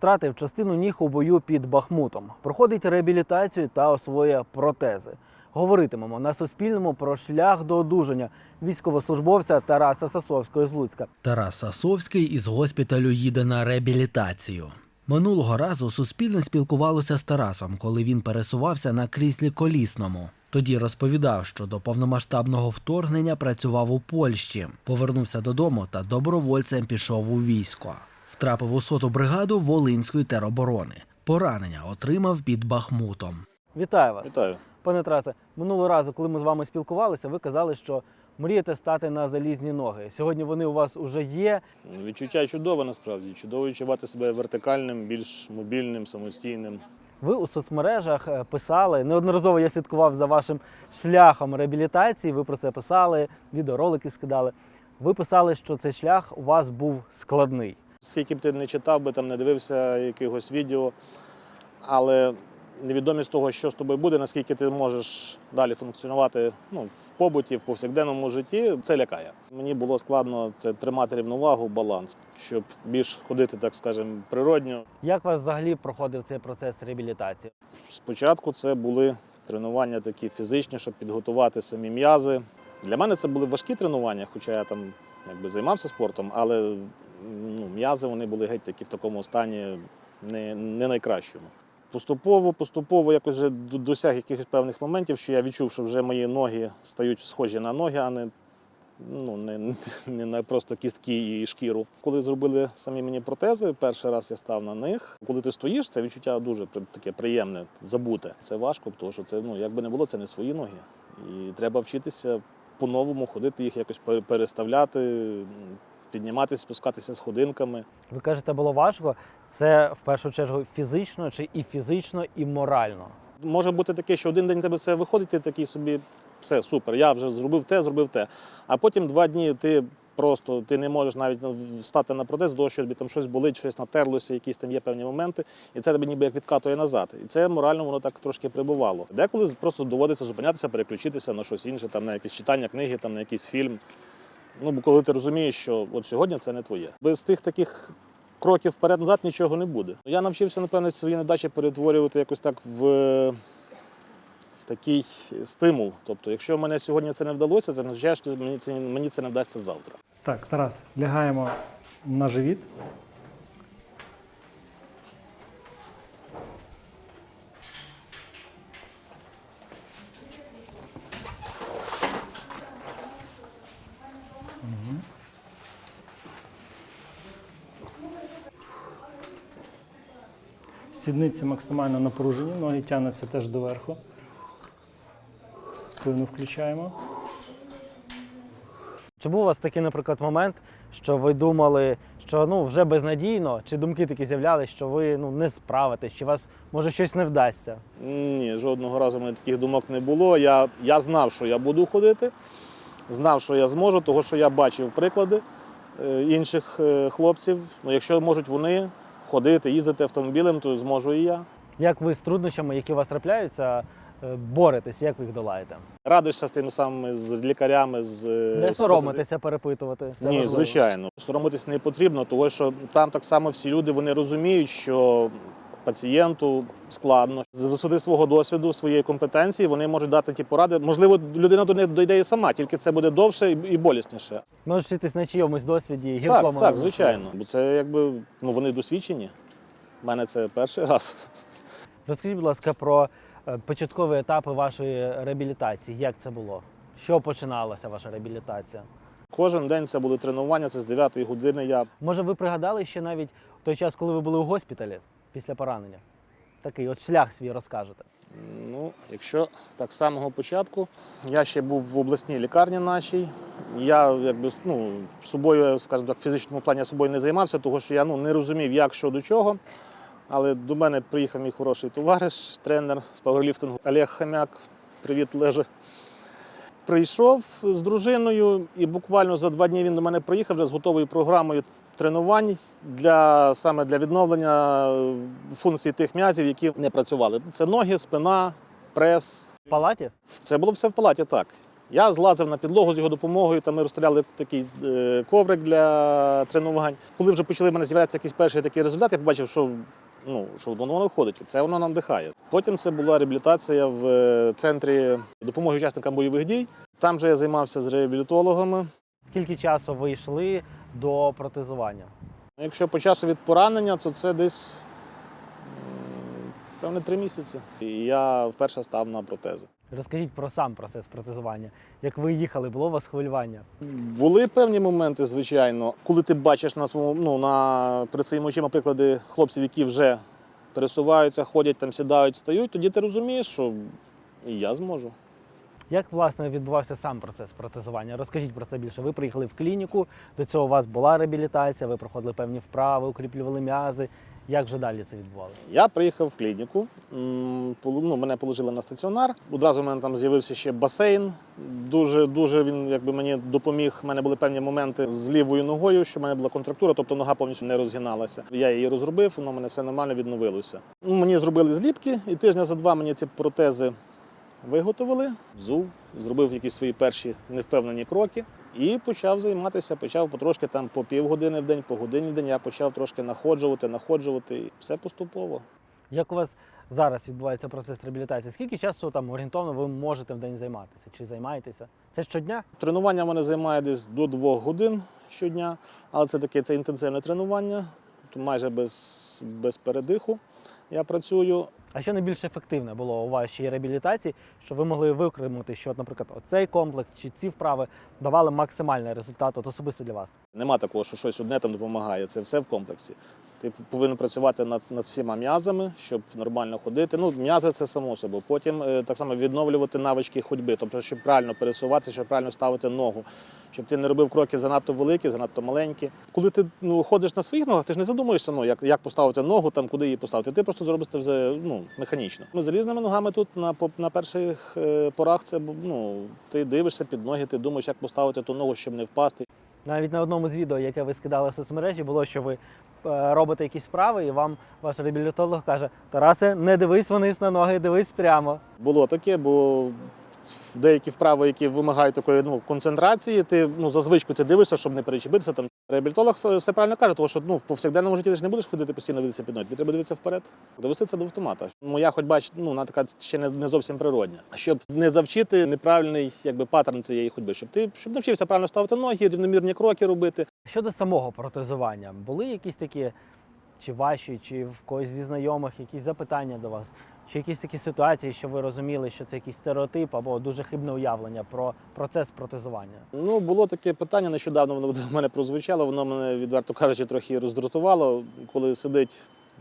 втратив частину ніг у бою під Бахмутом. Проходить реабілітацію та освоює протези. Говоритимемо на Суспільному про шлях до одужання військовослужбовця Тараса Сасовського з Луцька. Тарас Сасовський із госпіталю їде на реабілітацію. Минулого разу Суспільне спілкувалося з Тарасом, коли він пересувався на кріслі колісному. Тоді розповідав, що до повномасштабного вторгнення працював у Польщі, повернувся додому та добровольцем пішов у військо. Втрапив у соту бригаду Волинської тероборони. Поранення отримав під Бахмутом. Вітаю вас, Вітаю. пане Тарасе. Минулого разу, коли ми з вами спілкувалися, ви казали, що мрієте стати на залізні ноги. Сьогодні вони у вас уже є. Відчуття чудове насправді. Чудово відчувати себе вертикальним, більш мобільним, самостійним. Ви у соцмережах е, писали неодноразово. Я слідкував за вашим шляхом реабілітації. Ви про це писали, відеоролики скидали. Ви писали, що цей шлях у вас був складний. Скільки б ти не читав би, там не дивився якихось відео, але невідомість того, що з тобою буде, наскільки ти можеш далі функціонувати ну, в побуті, в повсякденному житті, це лякає. Мені було складно це тримати рівновагу, баланс, щоб більш ходити, так скажемо, природньо. Як у вас взагалі проходив цей процес реабілітації? Спочатку це були тренування такі фізичні, щоб підготувати самі м'язи. Для мене це були важкі тренування, хоча я там якби займався спортом, але ну, м'язи вони були геть такі в такому стані не, не найкращому. Поступово, поступово якось вже досяг якихось певних моментів, що я відчув, що вже мої ноги стають схожі на ноги, а не, ну, не, не на просто кістки і шкіру. Коли зробили самі мені протези, перший раз я став на них. Коли ти стоїш, це відчуття дуже таке приємне, забуте. Це важко, тому що це, ну, як не було, це не свої ноги. І треба вчитися по-новому ходити, їх якось переставляти, підніматися, спускатися сходинками. Ви кажете, було важко. Це в першу чергу фізично, чи і фізично, і морально. Може бути таке, що один день тебе все виходить, ти такий собі, все, супер, я вже зробив те, зробив те. А потім два дні ти просто ти не можеш навіть встати на протез, того, що тобі там щось болить, щось натерлося, якісь там є певні моменти, і це тебе ніби як відкатує назад. І це морально воно так трошки прибувало. Деколи просто доводиться зупинятися, переключитися на щось інше, там на якесь читання книги, там на якийсь фільм. Ну, бо коли ти розумієш, що от сьогодні це не твоє. Без тих таких кроків вперед-назад нічого не буде. Я навчився, напевно, свої недачі перетворювати якось так в, в такий стимул. Тобто, якщо мене сьогодні це не вдалося, це означає, що мені це, мені це не вдасться завтра. Так, Тарас, лягаємо на живіт. Сідниці максимально напружені, ноги тягнуться теж доверху. Спину включаємо. Чи був у вас такий, наприклад, момент, що ви думали, що ну вже безнадійно, чи думки такі з'являлися, що ви ну не справитесь, чи вас може щось не вдасться? Ні, жодного разу в мене таких думок не було. Я, я знав, що я буду ходити, знав, що я зможу, тому що я бачив приклади е, інших е, хлопців. Ну, якщо можуть вони ходити, їздити автомобілем, то зможу і я. Як ви з труднощами, які у вас трапляються, е, боретесь, як ви їх долаєте? Радишся з тими самими з лікарями, з е, Не соромитися, перепитувати. Це Ні, важливо. звичайно. Соромитись не потрібно, тому що там так само всі люди вони розуміють, що пацієнту складно з висоти свого досвіду, своєї компетенції, вони можуть дати ті поради. Можливо, людина до неї дойде і сама, тільки це буде довше і і болісніше. Можеш вчитись на чийомусь досвіді Так, гіркому. так, звичайно. Бо це якби ну вони досвідчені. У мене це перший раз. Розкажіть, будь ласка, про е, початкові етапи вашої реабілітації. Як це було? Що починалася ваша реабілітація? Кожен день це були тренування, це з 9 години. Я Може, ви пригадали ще навіть той час, коли ви були у госпіталі після поранення? Такий от шлях свій розкажете. Ну, якщо так з самого початку, я ще був в обласній лікарні нашій. Я якби ну, собою, скажімо так, в фізичному плані я собою не займався, тому що я ну, не розумів, як що до чого. Але до мене приїхав мій хороший товариш, тренер з пауерліфтингу Олег Хамяк. Привіт, Леже. Прийшов з дружиною, і буквально за два дні він до мене приїхав вже з готовою програмою тренувань для саме для відновлення е, функцій тих м'язів, які не працювали. Це ноги, спина, прес. В палаті? Це було все в палаті, так. Я злазив на підлогу з його допомогою, там ми розстріляли такий е, коврик для тренувань. Коли вже почали в мене з'являтися якісь перші такі результати, я побачив, що, ну, що воно виходить, і це воно нам дихає. Потім це була реабілітація в е, центрі допомоги учасникам бойових дій. Там же я займався з реабілітологами. Скільки часу ви йшли до протезування? Якщо по часу від поранення, то це десь певне три місяці. І я вперше став на протези. Розкажіть про сам процес протезування. Як ви їхали, було у вас хвилювання? Були певні моменти, звичайно, коли ти бачиш на своєму ну на перед своїми очима приклади хлопців, які вже пересуваються, ходять там, сідають, встають, тоді ти розумієш, що і я зможу. Як власне відбувався сам процес протезування? Розкажіть про це більше. Ви приїхали в клініку, до цього у вас була реабілітація, ви проходили певні вправи, укріплювали м'язи. Як вже далі це відбувалося? Я приїхав в клініку, ну, мене положили на стаціонар. Одразу в мене там з'явився ще басейн. Дуже дуже він якби мені допоміг. У мене були певні моменти з лівою ногою, що в мене була контрактура, тобто нога повністю не розгиналася. Я її розробив, воно в мене все нормально відновилося. Ну, Мені зробили зліпки, і тижня за два мені ці протези виготовили, взув, зробив якісь свої перші невпевнені кроки. І почав займатися, почав потрошки там по півгодини в день, по годині в день. Я почав трошки находжувати, находжувати. І все поступово. Як у вас зараз відбувається процес реабілітації? Скільки часу там орієнтовно ви можете в день займатися? Чи займаєтеся? Це щодня? Тренування в мене займає десь до двох годин щодня, але це таке це інтенсивне тренування, майже без, без передиху я працюю. А що найбільш ефективне було у вашій реабілітації, що ви могли викремити, що, наприклад, оцей комплекс чи ці вправи давали максимальний результат от особисто для вас? Нема такого, що щось одне там допомагає. Це все в комплексі. Ти повинен працювати над, над всіма м'язами, щоб нормально ходити. Ну, м'язи це само собою. Потім е, так само відновлювати навички ходьби, тобто, щоб правильно пересуватися, щоб правильно ставити ногу, щоб ти не робив кроки занадто великі, занадто маленькі. Коли ти ну, ходиш на своїх ногах, ти ж не задумуєшся, ну, як, як поставити ногу, там, куди її поставити. Ти просто зробиш це вже ну, механічно. Ну, залізними ногами тут на, на перших е, порах це ну, ти дивишся під ноги, ти думаєш, як поставити ту ногу, щоб не впасти. Навіть на одному з відео, яке ви скидали в соцмережі, було, що ви е, робите якісь справи, і вам ваш реабілітолог каже: Тарасе, не дивись вниз на ноги, дивись прямо. Було таке, бо деякі вправи, які вимагають такої ну, концентрації, ти ну, за звичку ти дивишся, щоб не перечепитися. Там. Реабілітолог все правильно каже, тому що ну, в повсякденному житті ти ж не будеш ходити постійно дивитися під ноги, тобі треба дивитися вперед. Довести це до автомата. Моя ходьба ну, вона така ще не, не зовсім природня. Щоб не завчити неправильний якби, паттерн цієї ходьби, щоб ти щоб навчився правильно ставити ноги, рівномірні кроки робити. Щодо самого протезування, були якісь такі, чи ваші, чи в когось зі знайомих, якісь запитання до вас, чи якісь такі ситуації, що ви розуміли, що це якийсь стереотип або дуже хибне уявлення про процес протезування? Ну, було таке питання нещодавно, воно до мене прозвучало, воно мене, відверто кажучи, трохи роздратувало, коли сидить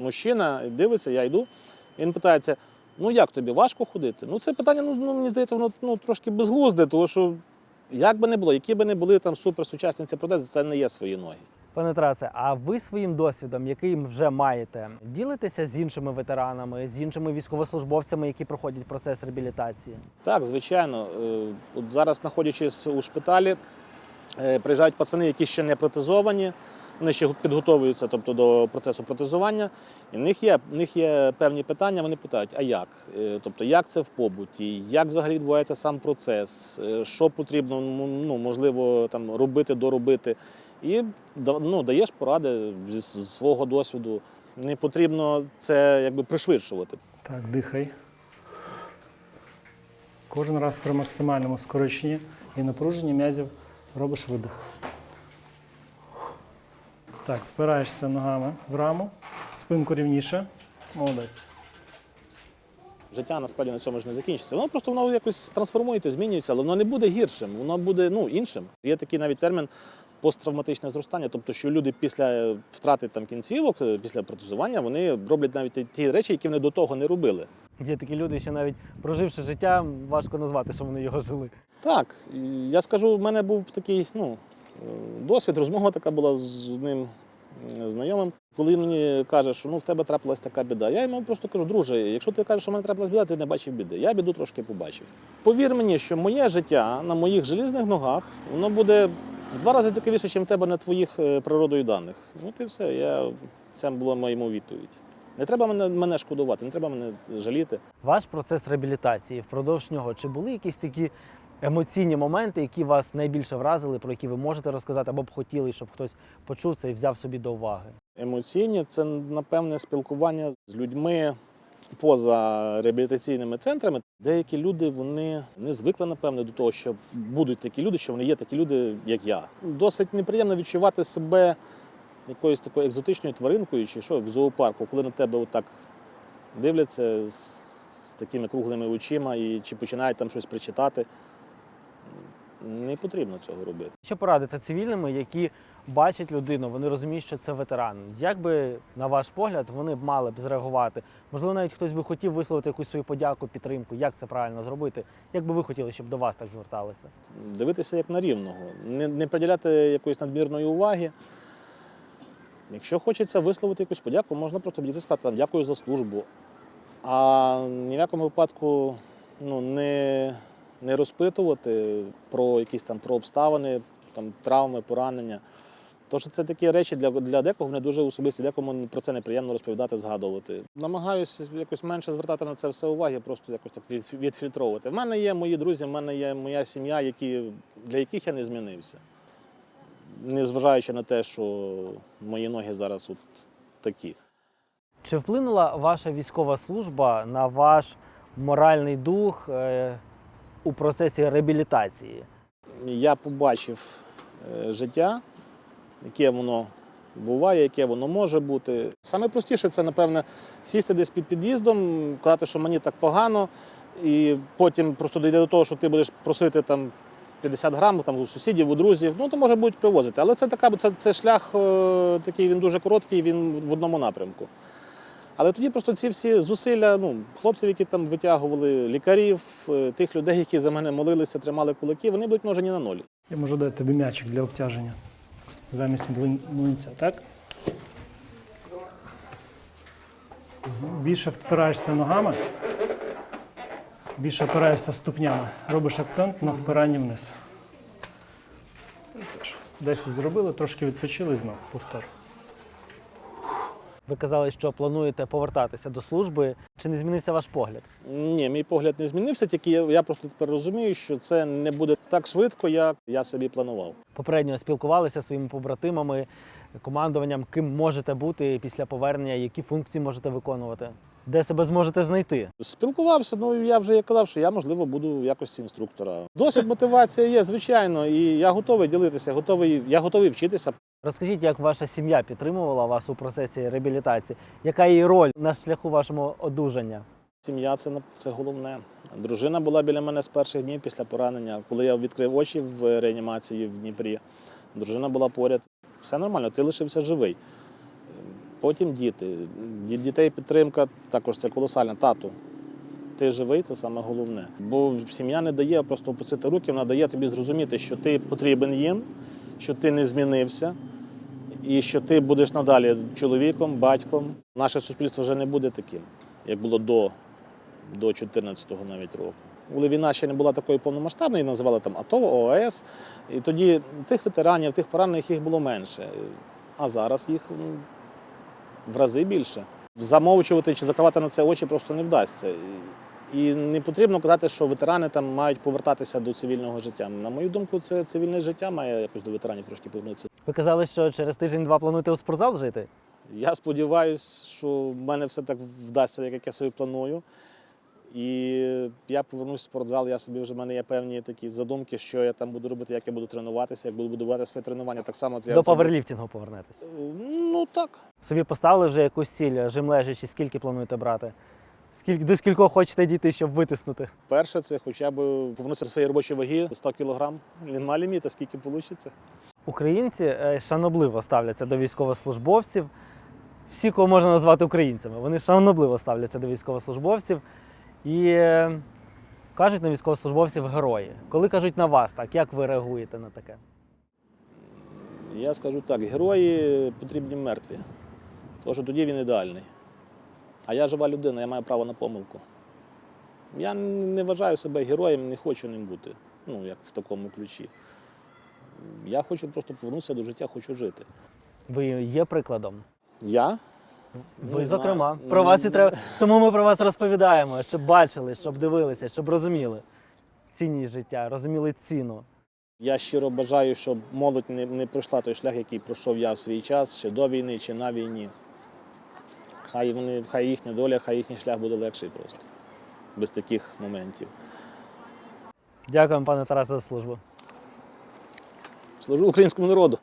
мужчина, дивиться, я йду. Він питається: ну як тобі, важко ходити? Ну, це питання, ну, ну мені здається, воно ну, трошки безглузде, тому що як би не було, які би не були там суперсучасні протези, це не є свої ноги. Пане Тарасе, а ви своїм досвідом, який вже маєте, ділитеся з іншими ветеранами, з іншими військовослужбовцями, які проходять процес реабілітації? Так, звичайно. Е, От зараз, знаходячись у шпиталі, е, приїжджають пацани, які ще не протезовані. Вони ще підготовуються тобто, до процесу протезування. І в них є, в них є певні питання, вони питають, а як? Е, Тобто, як це в побуті, як взагалі відбувається сам процес, що потрібно, ну, можливо, там, робити, доробити. І ну, даєш поради зі свого досвіду. Не потрібно це якби пришвидшувати. Так, дихай. Кожен раз при максимальному скороченні і напруженні м'язів робиш видих. Так, впираєшся ногами в раму, спинку рівніше. Молодець. Життя насправді на цьому ж не закінчиться. Воно просто воно якось трансформується, змінюється, але воно не буде гіршим, воно буде ну, іншим. Є такий навіть термін посттравматичне зростання, тобто, що люди після втрати там кінцівок, е, після протезування, вони роблять навіть ті- речі, які вони до того не робили. Є такі люди, що навіть проживши життя, важко назвати, що вони його жили. Так, я скажу, в мене був такий ну, е, досвід, розмова така була з одним е, знайомим. Коли він мені каже, що ну, в тебе трапилась така біда, я йому просто кажу, друже, якщо ти кажеш, що в мене трапилась біда, ти не бачив біди. Я біду трошки побачив. Повір мені, що моє життя на моїх желізних ногах, воно буде в два рази цікавіше, ніж в тебе на твоїх е, природою даних. Ну ти все, я, це була моєму відповідь. Не треба мене, мене шкодувати, не треба мене жаліти. Ваш процес реабілітації впродовж нього, чи були якісь такі емоційні моменти, які вас найбільше вразили, про які ви можете розказати, або б хотіли, щоб хтось почув це і взяв собі до уваги. Емоційні це напевне спілкування з людьми поза реабілітаційними центрами. Деякі люди вони не звикли, напевне, до того, що будуть такі люди, що вони є такі люди, як я. Досить неприємно відчувати себе якоюсь такою екзотичною тваринкою, чи що в зоопарку, коли на тебе отак дивляться з, такими круглими очима і чи починають там щось причитати. Не потрібно цього робити. Що порадити цивільним, які бачать людину, вони розуміють, що це ветеран. Як би, на ваш погляд, вони б мали б зреагувати? Можливо, навіть хтось би хотів висловити якусь свою подяку, підтримку. Як це правильно зробити? Як би ви хотіли, щоб до вас так зверталися? дивитися як на рівного, не, не приділяти якоїсь надмірної уваги. Якщо хочеться висловити якусь подяку, можна просто підійти сказати дякую за службу. А ні в якому випадку ну, не, не розпитувати про якісь там про обставини, там, травми, поранення. Тому що це такі речі для, для декого вони дуже особисті, декому про це неприємно розповідати, згадувати. Намагаюся якось менше звертати на це все уваги, просто якось так від- відфільтровувати. В мене є мої друзі, в мене є моя сім'я, які, для яких я не змінився. Незважаючи на те, що мої ноги зараз от такі. Чи вплинула ваша військова служба на ваш моральний дух е, у процесі реабілітації? Я побачив е, життя, яке воно буває, яке воно може бути. Саме простіше це, напевне, сісти десь під під'їздом, казати, що мені так погано, і потім просто дійде до того, що ти будеш просити там 50 грам там, у сусідів, у друзів, ну то може будуть привозити. Але це така це, це шлях е, такий, він дуже короткий, він в одному напрямку. Але тоді просто ці всі зусилля, ну, хлопців, які там витягували, лікарів, е, тих людей, які за мене молилися, тримали кулаки, вони будуть множені на ноль. Я можу дати тобі м'ячик для обтяження замість млинця, так? Більше впираєшся ногами, більше впираєшся ступнями. Робиш акцент на впиранні вниз. Десять зробили, трошки відпочили знову повтор. Ви казали, що плануєте повертатися до служби. Чи не змінився ваш погляд? Ні, мій погляд не змінився, тільки я, я просто тепер розумію, що це не буде так швидко, як я собі планував. Попередньо спілкувалися зі своїми побратимами, командуванням, ким можете бути після повернення, які функції можете виконувати, де себе зможете знайти. Спілкувався, ну я вже казав, що я можливо буду в якості інструктора. Досвід мотивація є, звичайно, і я готовий ділитися, готовий, я готовий вчитися. Розкажіть, як ваша сім'я підтримувала вас у процесі реабілітації? Яка її роль на шляху вашого одужання? Сім'я це, це головне. Дружина була біля мене з перших днів після поранення. Коли я відкрив очі в реанімації в Дніпрі, дружина була поряд. Все нормально, ти лишився живий. Потім діти. Ді- Дітей підтримка також це колосальна. Тату, ти живий, це саме головне. Бо сім'я не дає просто опустити руки, вона дає тобі зрозуміти, що ти потрібен їм, що ти не змінився. І що ти будеш надалі чоловіком, батьком. Наше суспільство вже не буде таким, як було до до 14-го навіть року. Коли війна ще не була такою повномасштабною, її називали там АТО, ОАС. І тоді тих ветеранів, тих поранених їх було менше. А зараз їх ну, в рази більше. Замовчувати чи закривати на це очі просто не вдасться. І не потрібно казати, що ветерани там мають повертатися до цивільного життя. На мою думку, це цивільне життя має якось до ветеранів трошки повернутися. Ви казали, що через тиждень-два плануєте у спортзал жити? Я сподіваюся, що в мене все так вдасться, як я собі планую. І я повернусь в спортзал, я собі вже в мене є певні такі задумки, що я там буду робити, як я буду тренуватися, як буду будувати своє тренування. Так само це я До паверліфтингу повернетесь. Ну так. Собі поставили вже якусь ціль, жим лежачи, скільки плануєте брати? Скільки, до скількох хочете дійти, щоб витиснути? Перше, це хоча б до своєї робочої ваги 100 кг. Нема ліміта, скільки вийде. Українці е, шанобливо ставляться до військовослужбовців. Всі, кого можна назвати українцями, вони шанобливо ставляться до військовослужбовців і е, кажуть на військовослужбовців герої. Коли кажуть на вас, так як ви реагуєте на таке? Я скажу так: герої потрібні мертві, тому що тоді він ідеальний. А я жива людина, я маю право на помилку. Я не вважаю себе героєм, не хочу ним бути. Ну, як в такому ключі. Я хочу просто повернутися до життя, хочу жити. Ви є прикладом? Я? Ви, Не зокрема, знаю. про вас і Ну, треба. Тому ми про вас розповідаємо, щоб бачили, щоб дивилися, щоб розуміли. цінність життя, розуміли ціну. Я щиро бажаю, щоб молодь не, не пройшла той шлях, який пройшов я в свій час, ще до війни чи на війні. Хай вони, хай їхня доля, хай їхній шлях буде легший просто. Без таких моментів. Дякуємо, пане Тарасе, за службу. Служу українському народу.